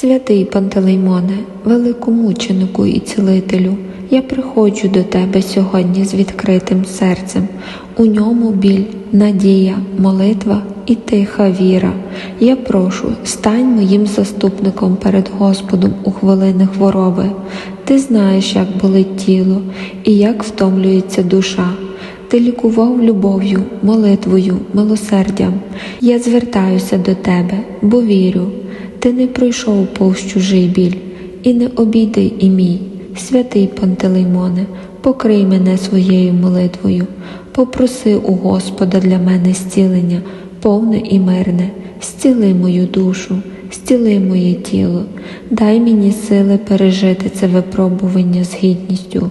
Святий Пантелеймоне, великомученику і цілителю, я приходжу до тебе сьогодні з відкритим серцем. У ньому біль, надія, молитва і тиха віра. Я прошу, стань моїм заступником перед Господом у хвилини хвороби. Ти знаєш, як болить тіло і як втомлюється душа. Ти лікував любов'ю, молитвою, милосердям. Я звертаюся до тебе, бо вірю. Ти не пройшов повз чужий біль, і не обійди і мій, святий Пантелеймоне, покрий мене своєю молитвою, попроси у Господа для мене зцілення, повне і мирне, зціли мою душу, зціли моє тіло, дай мені сили пережити це випробування з гідністю,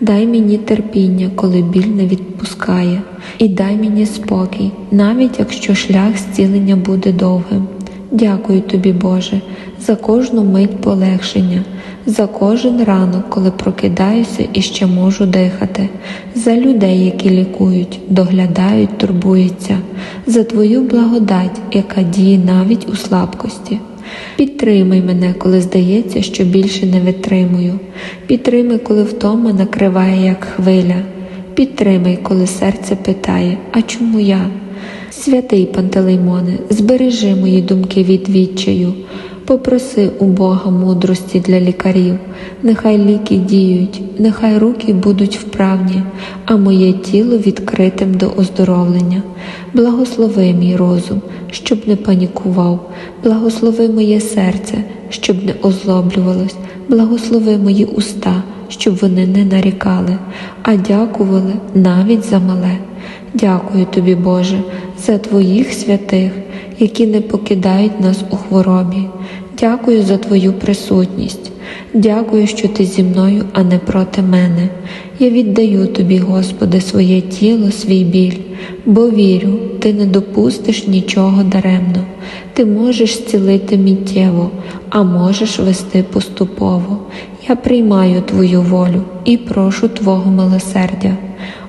дай мені терпіння, коли біль не відпускає, і дай мені спокій, навіть якщо шлях зцілення буде довгим. Дякую тобі, Боже, за кожну мить полегшення, за кожен ранок, коли прокидаюся і ще можу дихати, за людей, які лікують, доглядають, турбуються, за Твою благодать, яка діє навіть у слабкості. Підтримай мене, коли здається, що більше не витримую. Підтримай, коли втома накриває, як хвиля. Підтримай, коли серце питає, а чому я? Святий Пантелеймоне, збережи мої думки від відчаю, попроси у Бога мудрості для лікарів, нехай ліки діють, нехай руки будуть вправні, а моє тіло відкритим до оздоровлення. Благослови мій розум, щоб не панікував, благослови моє серце, щоб не озлоблювалось, благослови мої уста, щоб вони не нарікали, а дякували навіть за мале. Дякую тобі, Боже, за Твоїх святих, які не покидають нас у хворобі. Дякую за Твою присутність. Дякую, що Ти зі мною, а не проти мене. Я віддаю Тобі, Господи, своє тіло, свій біль, бо вірю, Ти не допустиш нічого даремно. Ти можеш зцілити миттєво, а можеш вести поступово. Я приймаю Твою волю і прошу Твого милосердя.